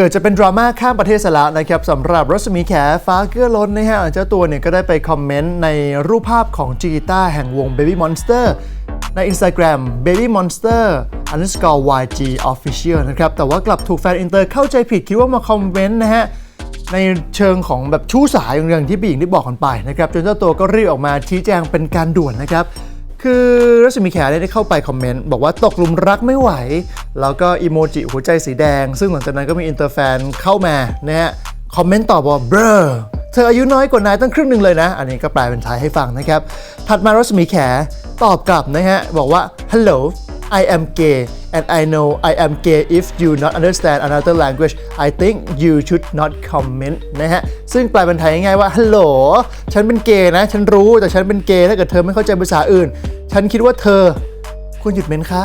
เกิดจะเป็นดราม่าข้ามประเทศซะแล้วนะครับสำหรับรัศมีแขฟ้าเกื้อล้นนะฮะเจ้าตัวเนี่ยก็ได้ไปคอมเมนต์ในรูปภาพของจีต้าแห่งวง Baby Monster ใน Instagram Baby Monster underscore YG Official นะครับแต่ว่ากลับถูกแฟนอินเตอร์เข้าใจผิดคิดว่ามาคอมเมนต์นะฮะในเชิงของแบบชู้สายอย่างที่ผู้หญิงได้บอกกันไปนะครับจนเจ้าตัวก็รีบออกมาชี้แจงเป็นการด่วนนะครับ คือรัศมีแขได้เข้าไปคอมเมนต์ บอกว่าตกหลุมรักไม่ไหว แล้วก็อีโมจิหัวใจสีแดง ซึ่งหลังจากนั้นก็มีอินเตอร์แฟนเข้ามานะฮะคอมเมนต์ตอบว่าเบรอเธออายุน้อยกว่านายตั้งครึ่งหนึ่งเลยนะ อันนี้ก็แปลเป็นไทยให้ฟังนะครับ ถัดมารัศมีแขตอบกลับนะฮะบอกว่า hello I am gay and I know I am gay if you not understand another language I think you should not comment นะฮะ ซึ่งแปลเป็นไทยง่ายๆว่าฮัลโหลฉันเป็นเกย์นะ ฉันรู้แต่ฉันเป็นเกย์ถ้าเกิดเธอไม่เข้าใจภาษาอื่น ฉันคิดว่าเธอควรหยุดเม้นค่ะ